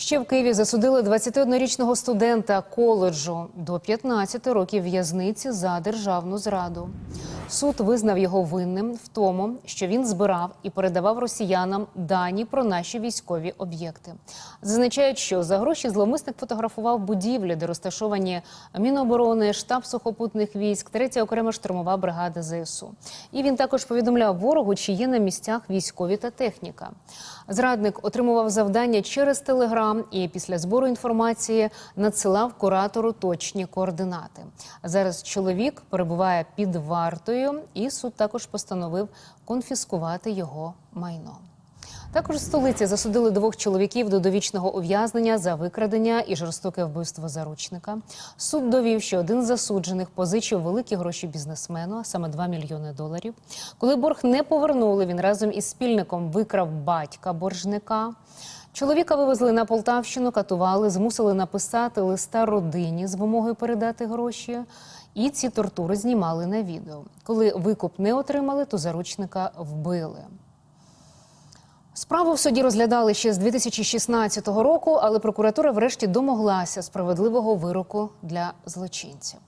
Ще в Києві засудили 21-річного студента коледжу до 15 років в'язниці за державну зраду. Суд визнав його винним в тому, що він збирав і передавав росіянам дані про наші військові об'єкти. Зазначають, що за гроші зловмисник фотографував будівлі, де розташовані Міноборони, штаб сухопутних військ, третя окрема штурмова бригада ЗСУ. І він також повідомляв ворогу, чи є на місцях військові та техніка. Зрадник отримував завдання через телеграм і після збору інформації надсилав куратору точні координати. Зараз чоловік перебуває під вартою, і суд також постановив конфіскувати його майно. Також в столиці засудили двох чоловіків до довічного ув'язнення за викрадення і жорстоке вбивство заручника. Суд довів, що один з засуджених позичив великі гроші бізнесмену, а саме 2 мільйони доларів. Коли борг не повернули, він разом із спільником викрав батька боржника. Чоловіка вивезли на Полтавщину, катували, змусили написати листа родині з вимогою передати гроші. І ці тортури знімали на відео. Коли викуп не отримали, то заручника вбили. Справу в суді розглядали ще з 2016 року, але прокуратура врешті домоглася справедливого вироку для злочинців.